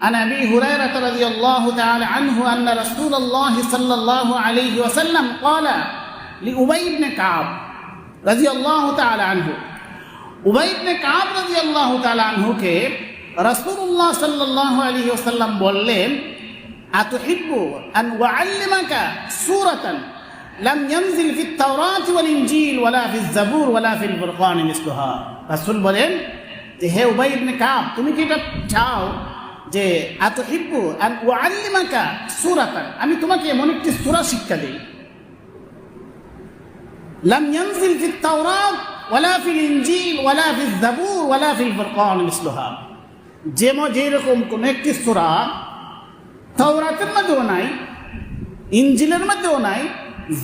عن ابي هريره رضي الله تعالى عنه ان رسول الله صلى الله عليه وسلم قال لابي بن كعب رضي الله تعالى عنه উবাই ইবনে কাব রাদিয়াল্লাহু তাআলা আনহুকে রাসূলুল্লাহ সাল্লাল্লাহু আলাইহি ওয়াসাল্লাম বললেন আতুহিব্বু আন উআল্লিমাকা সূরাতান লাম ইয়ানজিল ফিত তাওরাত ওয়াল ইনজিল ওয়ালা ফিজ জাবুর ওয়ালা ফিল ফুরকান মিসলুহা রাসূল বলেন যে হে উবাই ইবনে কাব তুমি কি এটা চাও যে আত হিব্বু আর সুরা তার আমি তোমাকে এমন একটি সুরা শিক্ষা দিই। লাম ইয়ানজিল ফিত তাওরাত ওয়ালা ফিল ইনজিল ওয়ালা ফিল যাবুর ওয়ালা ফিল ফুরকান মিসলুহা। কোন একটি সুরা তাওরাতের মধ্যেও নাই ইঞ্জিলের মধ্যেও নাই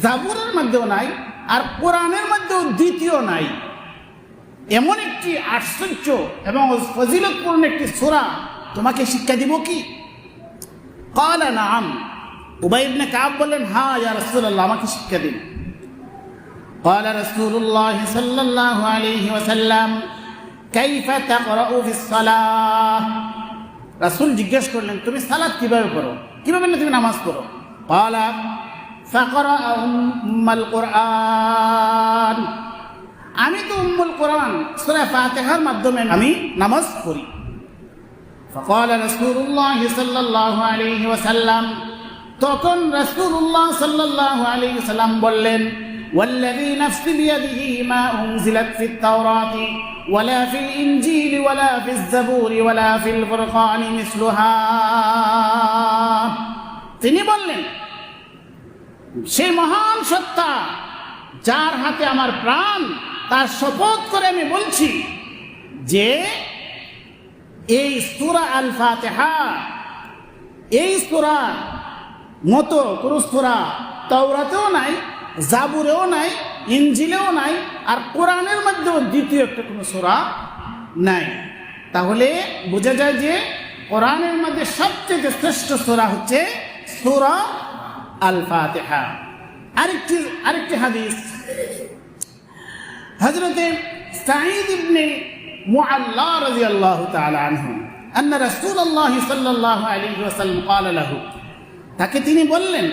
জাবুরের মধ্যেও নাই, আর কোরআনের মধ্যেও দ্বিতীয় নাই। এমন একটি আশ্চর্য এবং ফজিলতপূর্ণ একটি সুরা তোমাকে শিক্ষা দিব কি قال نعم উবাই ইবনে কাব বললেন হ্যাঁ ইয়া রাসূলুল্লাহ আমাকে শিক্ষা দিন قال رسول الله صلى الله عليه وسلم كيف تقرأ في الصلاة রাসূল জিজ্ঞেস করলেন তুমি সালাত কিভাবে পড়ো কিভাবে না তুমি নামাজ পড়ো قال فقرأ أم القرآن আমি তো উম্মুল কোরআন সূরা ফাতিহার মাধ্যমে আমি নামাজ পড়ি فقال رسول الله صلى الله عليه وسلم তখন রাসূলুল্লাহ সাল্লাল্লাহু আলাইহি সাল্লাম বললেন والذي نفس بيده ما أنزلت في التوراة ولا في الإنجيل ولا في الزبور ولا في الفرقان مثلها তিনি বললেন সেই মহান সত্তা যার হাতে আমার প্রাণ তার শপথ করে আমি বলছি যে এই সুরা আল ফাতেহা এই সুরা মতো কোনো সুরা তাওরাতেও নাই, জাবুরেও নাই ইঞ্জিলেও নাই, আর কোরআনের মধ্যেও দ্বিতীয় একটা কোনো সোরা নাই। তাহলে বোঝা যায় যে কোরআনের মধ্যে সবচেয়ে শ্রেষ্ঠ সোরা হচ্ছে সোরা আল ফাতেহা আরেকটি আরেকটি হাদিস। হজরতে সাঈদ ইবনে মুআল্লা রাদিয়াল্লাহু তাআলা আনহু أن رسول الله صلى الله عليه وسلم قال له তাকে তিনি বললেন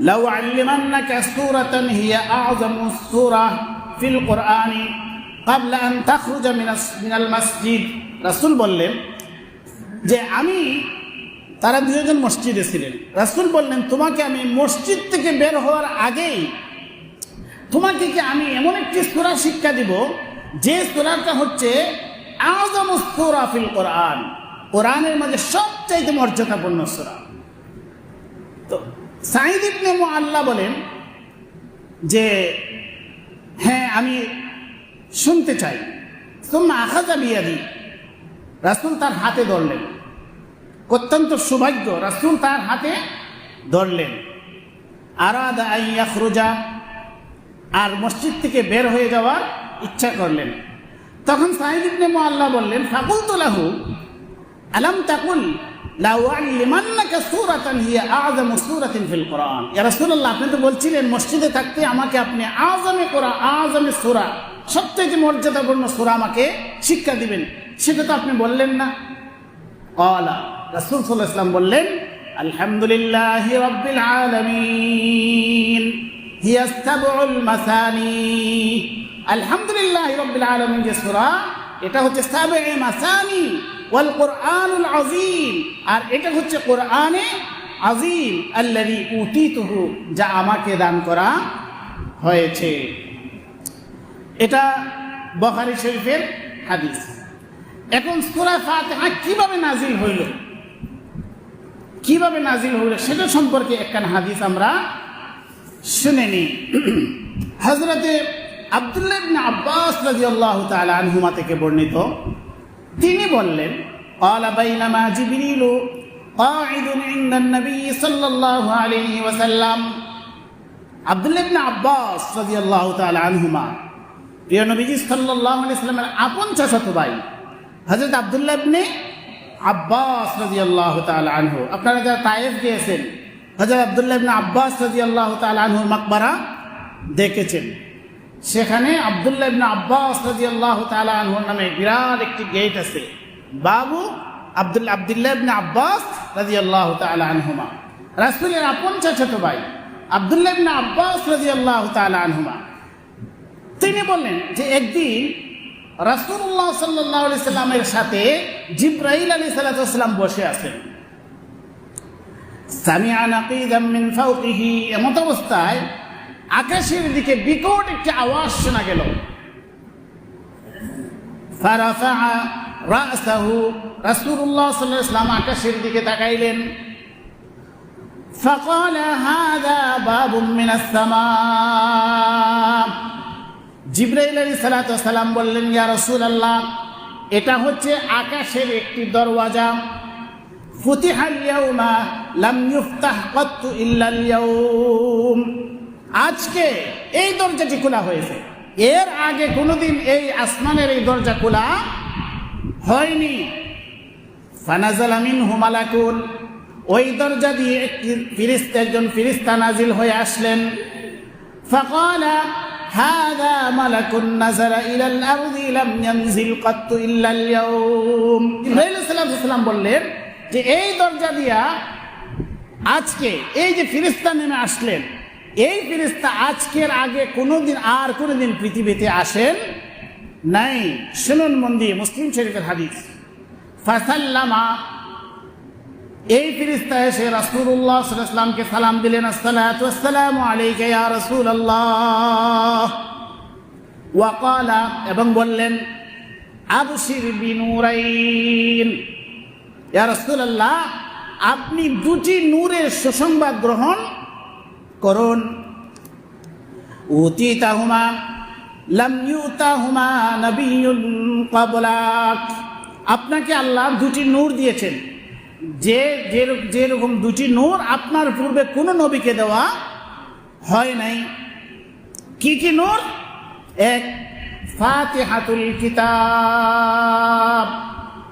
لو علمنك سورة هي أعظم السورة في القرآن قبل أن تخرج من من المسجد রাসূল বললেন যে আমি তারা দুজন মসজিদে ছিলেন রাসূল বললেন তোমাকে আমি মসজিদ থেকে বের হওয়ার আগেই তোমাকে কি আমি এমন একটি সূরা শিক্ষা দিব, যে সূরাটা হচ্ছে আযম সূরা ফিল কোরআন। কোরআনের মধ্যে সবচাইতে মর্যাদাপূর্ণ সূরা। তো সাইদ ইবনে মুআল্লা বলেন যে হ্যাঁ আমি শুনতে চাই। তোমরা আখাজা বিয়াদি। রাসূল তার হাতে ধরলেন। অত্যন্ত সৌভাগ্য, রাসূল তার হাতে ধরলেন। আরাদা আই ইয়াখরুজা। আর মসজিদ থেকে বের হয়ে যাওয়ার ইচ্ছা করলেন। তখন সাইদ ইবনে মুআল্লা বললেন ফাকুল লাহু, আলাম তাকুল আপনি তো বলছিলেন, মসজিদে থাকতে আমাকে আপনি আযমে কোরআন আযমে সূরা সবচেয়ে মর্যাদাপূর্ণ সূরা আমাকে শিক্ষা দিবেন। সেটা তো আপনি বললেন না। ক্বালা, রাসূল সাল্লাল্লাহু আলাইহি ওয়াসাল্লাম বললেন, আলহামদুলিল্লাহি রাব্বিল আলামিন। আলহামদুলিল্লাহি যে এটা হচ্ছে মাসানি আর এটা হচ্ছে কোরআনে যা আমাকে দান করা হয়েছে। এটা বখারি শরীফের হাদিস। এখন সূরা ফাতিহা কীভাবে নাজিল হইল? কীভাবে নাজিল হইল? সেটা সম্পর্কে একখান হাদিস আমরা শুনে নিই হজরতে আবদুল্লাহ ইবনে আব্বাস রাদিয়াল্লাহু তাআলা আনহুমা থেকে বর্ণিত তিনি বললেন قال بينما جبريل قاعد عند النبي صلى الله عليه وسلم আব্দুল্লাহ ইবনে আব্বাস রাদিয়াল্লাহু তাআলা আনহুমা প্রিয় নবীজি সাল্লাল্লাহু আলাইহি সাল্লামের আপন চাচাতো ভাই হযরত আব্দুল্লাহ ইবনে আব্বাস রাদিয়াল্লাহু তাআলা আনহু আপনারা যারা তায়েফ গিয়েছেন হযরত আব্দুল্লাহ আব্বাস রাদিয়াল্লাহু তাআলা আনহুর মাকবারা দেখেছেন। সেখানে আব্দুল্লাহ আব্বাস রাদিয়াল্লাহু তাআলা আনহুর নামে বিরাট একটি গেট আছে। বাবু আব্দুল, আবদুল্লাহ ইবনে আব্বাস রাদিয়াল্লাহু তাআলা আনহুমা। রাসূলের আপন চাচাতো ভাই আব্দুল্লাহ আব্বাস রাদিয়াল্লাহু তাআলা আনহুমা। তিনি বললেন যে একদিন রাসূলুল্লাহ সাল্লাল্লাহু আলাইহি সাল্লামের সাথে জিব্রাইল আলাইহিস সালাম বসে আছেন। এমত অবস্থায় আকাশের দিকে বিকট একটি আওয়াজ শোনা গেল ফারাফা রাসাহু রাসূলুল্লাহ সাল্লাল্লাহু আলাইহি সাল্লাম আকাশের দিকে তাকাইলেন فقال هذا باب من السماء জিব্রাইল আলী সালাম বললেন ইয়া রসুল আল্লাহ এটা হচ্ছে আকাশের একটি দরওয়াজা ফুতিহাল ইয়াউমা লাম ইফতাহ কাত্তু ইল্লাল ইয়াউম আজকে এই দরজাটি খোলা হয়েছে এর আগে কোনোদিন এই আসমানের এই দরজা খোলা হয়নি ফানাজাল আমিন হুমালাকুন ওই দরজা দিয়ে একটি ফিরিস্তা একজন ফিরিস্তা নাজিল হয়ে আসলেন فقال هذا ملك نزل إلى الأرض لم ينزل قط إلا اليوم ইব্রাহিম সালাম বললেন যে এই দরজা দিয়া আজকে এই যে ফিরিস্তা নেমে আসলেন, এই ফিরিস্তা আজকের আগে কোনোদিন আর কোনোদিন পৃথিবীতে আসেন নাই। শুনুন মন্দি, মুসলিম শরীফের হাদিস। ফাসাল্লামা, এই ফিরিস্তা এসে সাল্লাল্লাহু সালাম দিলেন ওয়াসসালামু আলাইকা ইয়া রাসূলুল্লাহ। ওয়াকালা এবং বললেন, আবশির বিনুরাইন। ইয়া রাসূলুল্লাহ, আপনি দুটি নূরের সুসংবাদ গ্রহণ করুন। নাবিয়্যুন ক্বাবলাক। আপনাকে আল্লাহ দুটি নূর দিয়েছেন। যে যেরকম দুটি নূর আপনার পূর্বে কোনো নবীকে দেওয়া হয় নাই। কি কি নূর? এক, ফাতিহাতুল কিতাব।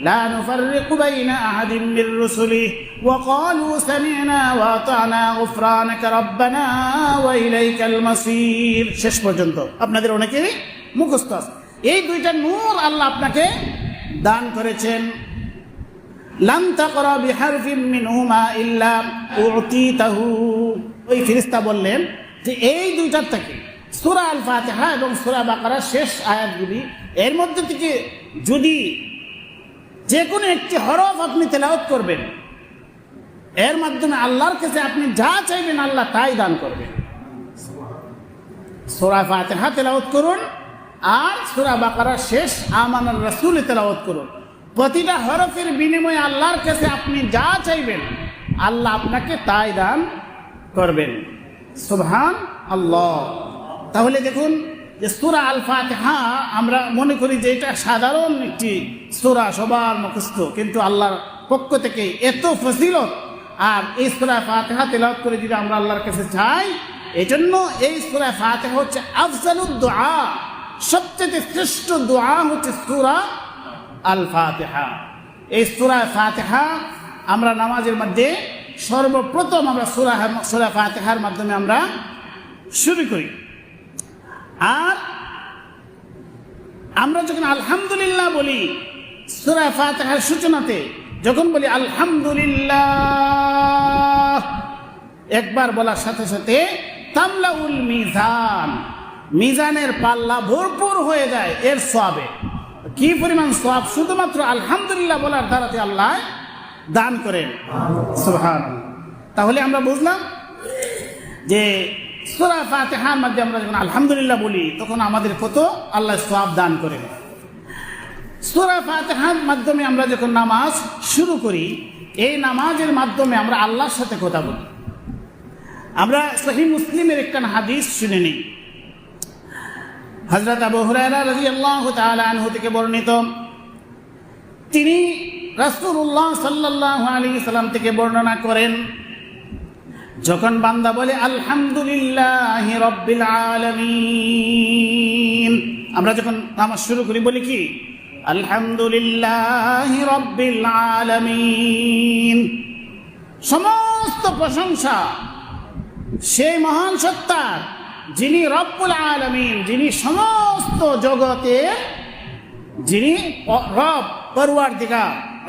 لا نفرق بين أحد من رسله وقالوا سمعنا وأطعنا غفرانك ربنا وإليك المصير শেষ পর্যন্ত আপনাদের অনেকেরই মুখস্থ আছে এই দুইটা নূর আল্লাহ আপনাকে দান করেছেন লাম তাকরা বিহারফিন মিনহুমা ইল্লা উতিতাহু ওই ফিরিস্তা বললেন যে এই দুইটার থেকে সূরা আল ফাতিহা এবং সূরা বাকারার শেষ আয়াতগুলি এর মধ্যে থেকে যদি যে কোনো একটি হরফ আপনি তেলাওয়াত করবেন। এর মাধ্যমে আল্লাহর কাছে আপনি যা চাইবেন আল্লাহ তাই দান করবেন। সোরা ফাতিহা তেলাওয়াত করুন আর সোরা বাকারার শেষ আমানার রাসূল তেলাওয়াত করুন। প্রতিটা হরফের বিনিময়ে আল্লাহর কাছে আপনি যা চাইবেন, আল্লাহ আপনাকে তাই দান করবেন। সুবহান আল্লাহ তাহলে দেখুন যে সুরা আল ফাতিহা আমরা মনে করি যে এটা সাধারণ একটি সুরা, সবার মুখস্থ। কিন্তু আল্লাহর পক্ষ থেকে এত ফজিলত, আর এই সুরা ফাতিহা তেলাওয়াত করে যদি আমরা আল্লাহর কাছে চাই এই জন্য এই সুরা ফাতিহা হচ্ছে আফজালুদ দোয়া। সবচেয়ে শ্রেষ্ঠ দোয়া হচ্ছে সুরা আল ফাতিহা এই সুরা ফাতিহা আমরা নামাজের মধ্যে সর্বপ্রথম আমরা সুরা সুরা ফাতেহার মাধ্যমে আমরা শুরু করি। আর আমরা যখন আলহামদুলিল্লাহ বলি সুরা ফাতিহার সূচনাতে, যখন বলি আলহামদুলিল্লাহ, একবার বলার সাথে সাথে তামলাউল মিজান, মিজানের পাল্লা ভরপুর হয়ে যায় এর সবে কি পরিমাণ সব শুধুমাত্র আলহামদুলিল্লাহ বলার দ্বারাতে আল্লাহ দান করেন। তাহলে আমরা বুঝলাম যে সুরা ফাতিহার মধ্যে আমরা যখন আলহামদুলিল্লাহ বলি, তখন আমাদের কত? আল্লাহ সব দান করেন। সুরা ফাতিহার মাধ্যমে আমরা যখন নামাজ শুরু করি, এই নামাজের মাধ্যমে আমরা আল্লাহর সাথে কথা বলি। আমরা সহি মুসলিমের একটা হাদিস শুনে নিই। হজরত আবু হুরায়রা রাদিয়াল্লাহু তাআলা আনহু থেকে বর্ণিত, তিনি রাসূলুল্লাহ সাল্লাল্লাহু আলাইহি সাল্লাম থেকে বর্ণনা করেন যখন বান্দা বলে, আলহামদুলিল্লাহ রব্বিল আলামিন। আমরা যখন নামাজ শুরু করি, বলি কি? আলহামদুলিল্লাহ রব্বিল আলামিন। সমস্ত প্রশংসা সেই মহান সত্তার, যিনি রব্বুল আলামিন, যিনি সমস্ত জগতে, যিনি রব পরুয়ার দিকা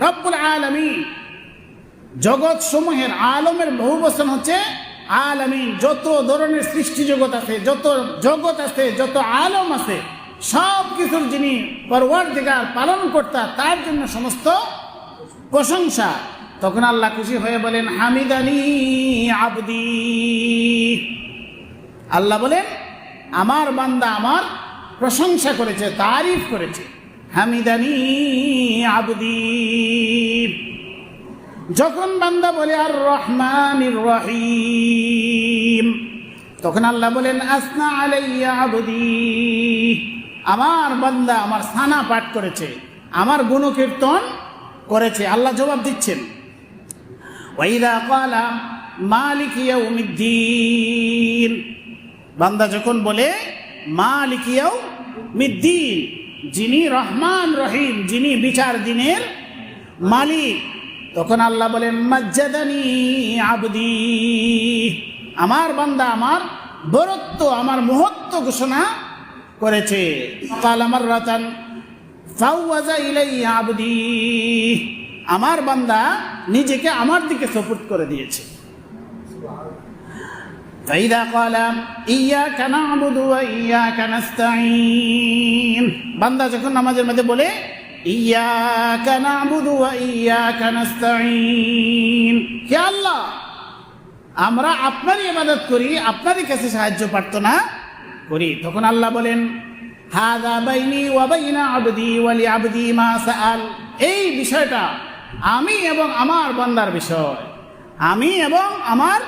রব্বুল আলামিন। জগৎ সমূহের আলমের বহু বচন হচ্ছে আলামিন। যত ধরনের সৃষ্টি জগৎ আছে, যত জগৎ আছে, যত আলম আছে সব কিছুর যিনি পরওয়ার দিগার পালন কর্তা তার জন্য সমস্ত প্রশংসা। তখন আল্লাহ খুশি হয়ে বলেন, হামিদানি আবদি। আল্লাহ বলেন, আমার বান্দা আমার প্রশংসা করেছে, তারিফ করেছে। হামিদানি আবদি। যখন বান্দা বলে, আর রহমান রহিম। তখন আল্লাহ বলেন, আসনা আলাইয়া আমার বান্দা আমার সানা পাঠ করেছে, আমার গুণকীর্তন করেছে। আল্লাহ জবাব দিচ্ছেন ওয়াইদা কালা মালিক ইয়াউমিদ্দিন। বান্দা যখন বলে, মালিক মিদ্দিন যিনি রহমান রহিম, যিনি বিচার দিনের মালিক তখন আল্লাহ বলেন মজ্জাদানি আবদি আমার বান্দা আমার বরত্ব আমার মহত্ব ঘোষণা করেছে কাল আমার রাতান ফাওয়াজা ইলাইয়া আবদি আমার বান্দা নিজেকে আমার দিকে সপোর্ট করে দিয়েছে فإذا قال إياك نعبد وإياك نستعين বান্দা যখন নামাজের মধ্যে বলে ইয়াকা নাবুদু ওয়া ইয়াকা নাস্তাঈন হে আল্লাহ, আমরা আপনারই ইবাদত করি, আপনারই কাছে সাহায্য প্রার্থনা করি। তখন আল্লাহ বলেন, হাদা বাইনি ওয়া বাইনা আবদি ওয়া লি আবদি মা সাআল। এই বিষয়টা আমি এবং আমার বান্দার বিষয়। আমি এবং আমার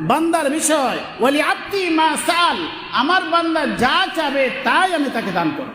বান্দার বিষয়। ওয়ালি আপ্তি মা সাল আমার বান্দা যা চাবে তাই আমি তাকে দান করব।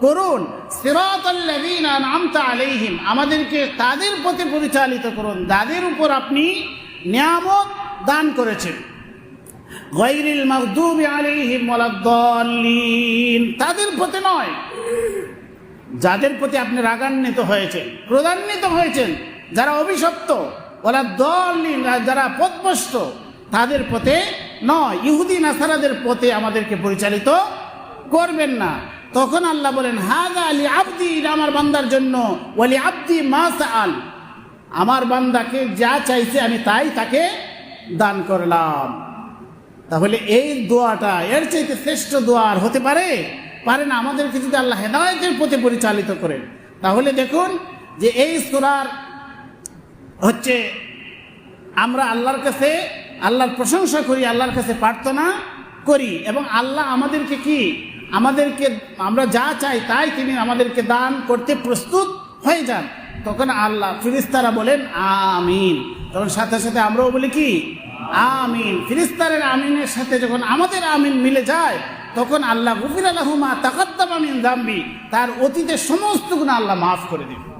করুন। আলাইহিম, আমাদেরকে তাদের পথে পরিচালিত করুন। যাদের উপর আপনি নিয়ামত দান করেছেন। গায়রিল মাগদুবি আলাইহিম ওয়ালাদ-দাল্লিন তাদের পথে নয়। যাদের প্রতি আপনি রাগান্বিত হয়েছেন, ক্রোধান্বিত হয়েছেন, যারা অভিশপ্ত দল যারা পথভ্রষ্ট তাদের পথে নয়। ইহুদি, নাসারাদের পথে আমাদেরকে পরিচালিত করবেন না। তখন আল্লাহ বলেন হাজা আলী আব্দি, এটা আমার বান্দার জন্য। ওয়ালি আব্দি মাস আল আমার বান্দাকে যা চাইছে আমি তাই তাকে দান করলাম। তাহলে এই দোয়াটা এর চাইতে শ্রেষ্ঠ দোয়া আর হতে পারে? পারে না। আমাদেরকে যদি আল্লাহ হেদায়তের পথে পরিচালিত করেন, তাহলে দেখুন যে এই সুরার হচ্ছে, আমরা আল্লাহর কাছে, আল্লাহর প্রশংসা করি, আল্লাহর কাছে প্রার্থনা করি এবং আল্লাহ আমাদেরকে কি আমাদেরকে, আমরা যা চাই তাই তিনি আমাদেরকে দান করতে প্রস্তুত হয়ে যান। তখন আল্লাহ, ফিরিস্তারা বলেন, আমিন। তখন সাথে সাথে আমরাও বলি কি? আমিন। ফিরিস্তারের আমিনের সাথে যখন আমাদের আমিন মিলে যায়, তখন আল্লাহ, গুফির আলহুমা তাকাত্তাম আমিন দাম্বি। তার অতীতের সমস্ত গুণ আল্লাহ মাফ করে দেবে